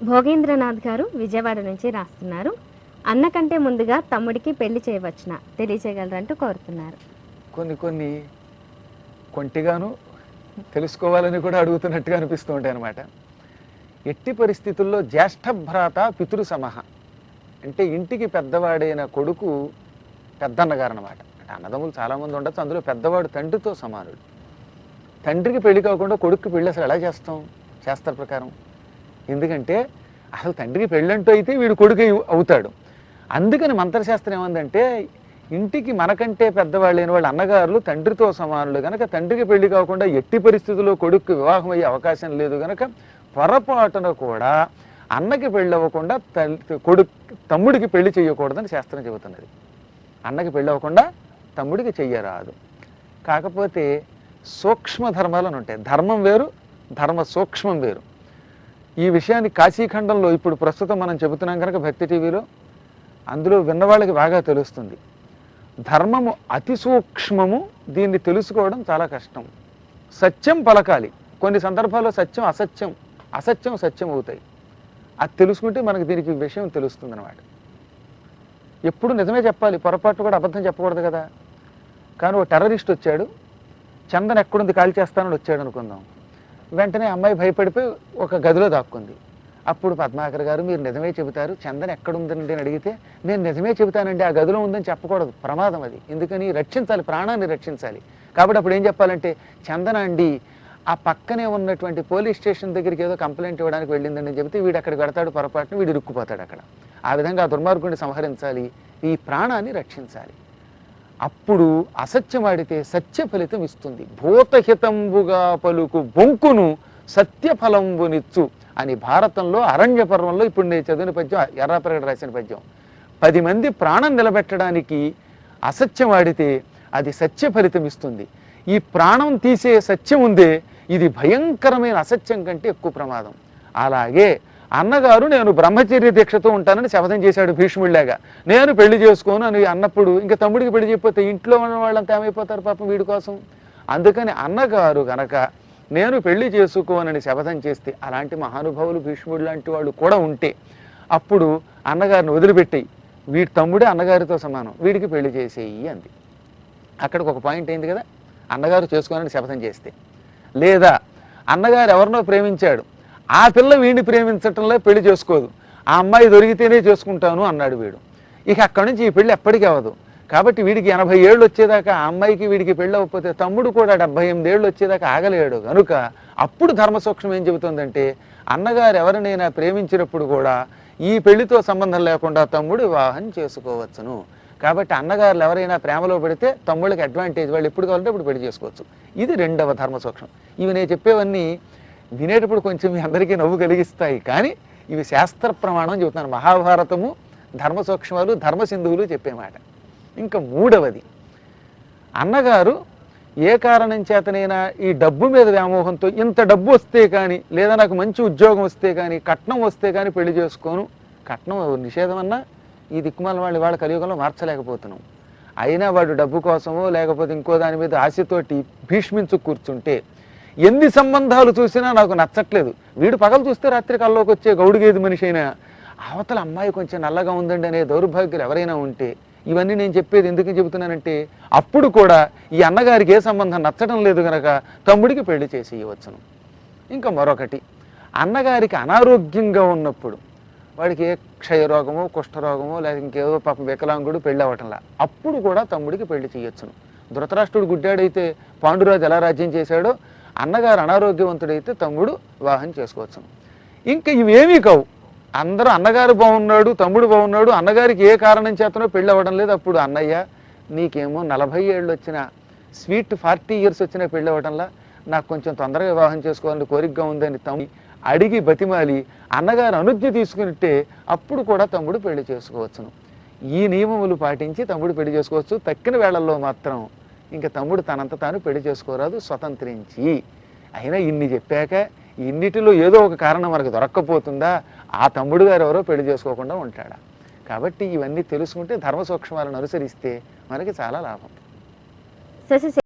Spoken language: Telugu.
భోగేంద్రనాథ్ గారు విజయవాడ నుంచి రాస్తున్నారు. అన్న కంటే ముందుగా తమ్ముడికి పెళ్ళి చేయవచ్చున? తెలియచేయగలరంటూ కోరుతున్నారు. కొన్ని కొన్ని కొంటిగాను తెలుసుకోవాలని కూడా అడుగుతున్నట్టుగా అనిపిస్తూ ఉంటాయి అనమాట ఎట్టి పరిస్థితుల్లో జ్యేష్ఠ భ్రాత పితృ సమహ. అంటే ఇంటికి పెద్దవాడైన కొడుకు పెద్దన్నగారు అనమాట అంటే అన్నదమ్ములు చాలామంది ఉండొచ్చు అందులో పెద్దవాడు తండ్రితో సమానుడు. తండ్రికి పెళ్ళి కాకుండా కొడుక్కి పెళ్ళి అసలు ఎలా చేస్తాం? శాస్త్ర ప్రకారం. ఎందుకంటే అసలు తండ్రికి పెళ్ళంటూ అయితే వీడు కొడుకు అవుతాడు. అందుకని మంత్రశాస్త్రం ఏమందంటే ఇంటికి మనకంటే పెద్దవాళ్ళైన వాళ్ళ అన్నగారులు తండ్రితో సమానులు గనక తండ్రికి పెళ్ళి కాకుండా ఎట్టి పరిస్థితుల్లో కొడుకు వివాహం అయ్యే అవకాశం లేదు గనక పొరపాటున కూడా అన్నకి పెళ్ళి అవ్వకుండా తల్లి కొడుకు తమ్ముడికి పెళ్ళి చేయకూడదని శాస్త్రం చెబుతున్నది. అన్నకి పెళ్ళి అవ్వకుండా తమ్ముడికి చెయ్యరాదు. కాకపోతే సూక్ష్మ ధర్మాలను ఉంటాయి. ధర్మం వేరు ధర్మ సూక్ష్మం వేరు. ఈ విషయాన్ని కాశీఖండంలో ఇప్పుడు ప్రస్తుతం మనం చెబుతున్నాం కనుక భక్తి టీవీలో అందులో విన్నవాళ్ళకి బాగా తెలుస్తుంది. ధర్మము అతి సూక్ష్మము దీన్ని తెలుసుకోవడం చాలా కష్టం. సత్యం పలకాలి. కొన్ని సందర్భాల్లో సత్యం అసత్యం అసత్యం సత్యం అవుతాయి. అది తెలుసుకుంటే మనకు దీనికి విషయం తెలుస్తుంది అనమాట ఎప్పుడు నిజమే చెప్పాలి పొరపాటు కూడా అబద్ధం చెప్పకూడదు కదా. కానీ ఓ టెర్రరిస్ట్ వచ్చాడు. చందన్ ఎక్కడుంది కాల్ చేస్తానని వచ్చాడు అనుకుందాం. వెంటనే అమ్మాయి భయపడిపోయి ఒక గదిలో దాక్కుంది. అప్పుడు పద్మాకర్ గారు మీరు నిజమే చెబుతారు. చందన్ ఎక్కడుందండి అని అడిగితే నేను నిజమే చెబుతానండి. ఆ గదిలో ఉందని చెప్పకూడదు. ప్రమాదం అది. ఎందుకని? రక్షించాలి. ప్రాణాన్ని రక్షించాలి. కాబట్టి అప్పుడు ఏం చెప్పాలంటే చందన అండి ఆ పక్కనే ఉన్నటువంటి పోలీస్ స్టేషన్ దగ్గరికి ఏదో కంప్లైంట్ ఇవ్వడానికి వెళ్ళిందని చెబితే వీడు అక్కడికి పెడతాడు పొరపాటున వీడు ఇరుక్కుపోతాడు అక్కడ. ఆ విధంగా ఆ దుర్మార్గుడిని సంహరించాలి. ఈ ప్రాణాన్ని రక్షించాలి. అప్పుడు అసత్యమాడితే సత్య ఫలితం ఇస్తుంది. భూతహితంబుగా పలుకు బొంకును సత్యఫలంబునిచ్చు అని భారతంలో అరణ్య పర్వంలో ఇప్పుడు నేను చదివిన పద్యం ఎర్రాపరగడ రాసిన పద్యం. పది మంది ప్రాణం నిలబెట్టడానికి అసత్యం ఆడితే అది సత్య ఫలితం ఇస్తుంది. ఈ ప్రాణం తీసే సత్యం ఉందే ఇది భయంకరమైన అసత్యం కంటే ఎక్కువ ప్రమాదం. అలాగే అన్నగారు నేను బ్రహ్మచర్య దీక్షతో ఉంటానని శపథం చేశాడు భీష్ముడిలాగా. నేను పెళ్ళి చేసుకోను అని అన్నప్పుడు ఇంకా తమ్ముడికి పెళ్ళి చెప్పితే ఇంట్లో ఉన్న వాళ్ళంతా ఏమైపోతారు పాపం వీడి కోసం? అందుకని అన్నగారు కనుక నేను పెళ్ళి చేసుకోనని శపథం చేస్తే అలాంటి మహానుభావులు భీష్ముడు లాంటి వాళ్ళు కూడా ఉంటే అప్పుడు అన్నగారిని వదిలిపెట్టేయి. వీడి తమ్ముడే అన్నగారితో సమానం. వీడికి పెళ్ళి చేసేయి అంది. అక్కడికి ఒక పాయింట్ అయింది కదా? అన్నగారు చేసుకోనని శపథం చేస్తే. లేదా అన్నగారు ఎవరినో ప్రేమించాడు. ఆ పిల్ల వీడిని ప్రేమించటంలో పెళ్ళి చేసుకోదు. ఆ అమ్మాయి దొరికితేనే చేసుకుంటాను అన్నాడు వీడు. ఇక అక్కడి నుంచి ఈ పెళ్ళి ఎప్పటికీ అవ్వదు. కాబట్టి వీడికి ఎనభై ఏళ్ళు వచ్చేదాకా ఆ అమ్మాయికి వీడికి పెళ్ళి అవ్వకపోతే తమ్ముడు కూడా డెబ్బై ఎనిమిది ఏళ్ళు వచ్చేదాకా ఆగలేడు. కనుక అప్పుడు ధర్మ సూక్ష్మం ఏం చెబుతుందంటే అన్నగారు ఎవరినైనా ప్రేమించినప్పుడు కూడా ఈ పెళ్ళితో సంబంధం లేకుండా తమ్ముడు వివాహం చేసుకోవచ్చును. కాబట్టి అన్నగారులు ఎవరైనా ప్రేమలో పెడితే తమ్ముళ్ళకి అడ్వాంటేజ్ వాళ్ళు ఎప్పుడు కావాలంటే ఇప్పుడు పెళ్ళి చేసుకోవచ్చు. ఇది రెండవ ధర్మ సూక్ష్మం. ఇవి నేను చెప్పేవన్నీ వినేటప్పుడు కొంచెం మీ అందరికీ నవ్వు కలిగిస్తాయి. కానీ ఇవి శాస్త్ర ప్రమాణం చెబుతున్నాను మహాభారతము ధర్మ సూక్ష్మాలు ధర్మ సింధువులు చెప్పే మాట ఇంకా మూడవది అన్నగారు ఏ కారణం చేతనైనా ఈ డబ్బు మీద వ్యామోహంతో ఇంత డబ్బు వస్తే కానీ లేదా నాకు మంచి ఉద్యోగం వస్తే కానీ కట్నం వస్తే కానీ పెళ్ళి చేసుకోను. కట్నం నిషేధం అన్నా ఈ దిక్కుమాల వాళ్ళు వాళ్ళ కలియుగంలో మార్చలేకపోతున్నాం. అయినా వాడు డబ్బు కోసమో లేకపోతే ఇంకో దాని మీద ఆశతోటి భీష్మించు కూర్చుంటే ఎన్ని సంబంధాలు చూసినా నాకు నచ్చట్లేదు. వీడు పగలు చూస్తే రాత్రి కల్లోకి వచ్చే గౌడిగేది మనిషి అయినా అవతల అమ్మాయి కొంచెం నల్లగా ఉందండి అనే దౌర్భాగ్యులు ఎవరైనా ఉంటే ఇవన్నీ నేను చెప్పేది ఎందుకు చెబుతున్నానంటే అప్పుడు కూడా ఈ అన్నగారికి ఏ సంబంధం నచ్చడం లేదు కనుక తమ్ముడికి పెళ్ళి చేసి ఇవ్వచ్చును. ఇంకా మరొకటి అన్నగారికి అనారోగ్యంగా ఉన్నప్పుడు వాడికి ఏ క్షయరోగమో కుష్ఠరోగమో లేదా ఇంకేదో పాపం వికలాంగుడు పెళ్ళి అవ్వటంలా అప్పుడు కూడా తమ్ముడికి పెళ్ళి చేయొచ్చును. ధృతరాష్ట్రుడు గుడ్డాడైతే పాండురాజు ఎలా రాజ్యం చేశాడో అన్నగారు అనారోగ్యవంతుడైతే తమ్ముడు వివాహం చేసుకోవచ్చును ఇంకా ఇవేమీ కావు. అందరూ అన్నగారు బాగున్నాడు తమ్ముడు బాగున్నాడు అన్నగారికి ఏ కారణం చేతనో పెళ్ళి అవ్వడం లేదు అప్పుడు అన్నయ్య నీకేమో నలభై ఏళ్ళు వచ్చిన స్వీట్ ఫార్టీ ఇయర్స్ వచ్చిన పెళ్ళి అవ్వడంలా నాకు కొంచెం తొందరగా వివాహం చేసుకోవాలని కోరికగా ఉందని తమ్ముడు అడిగి బతిమాలి అన్నగారు అనుజ్ఞ తీసుకుంటే అప్పుడు కూడా తమ్ముడు పెళ్ళి చేసుకోవచ్చును. ఈ నియమములు పాటించి తమ్ముడు పెళ్ళి చేసుకోవచ్చు. తక్కిన వేళల్లో మాత్రం ఇంకా తమ్ముడు తనంత తాను పెళ్ళి చేసుకోరాదు స్వతంత్రించి. అయినా ఇన్ని చెప్పాక ఇన్నిటిలో ఏదో ఒక కారణం మనకు దొరక్కపోతుందా? ఆ తమ్ముడు గారు ఎవరో పెళ్ళి చేసుకోకుండా ఉంటాడా? కాబట్టి ఇవన్నీ తెలుసుకుంటే ధర్మ సూక్ష్మాలను అనుసరిస్తే మనకి చాలా లాభం. శశి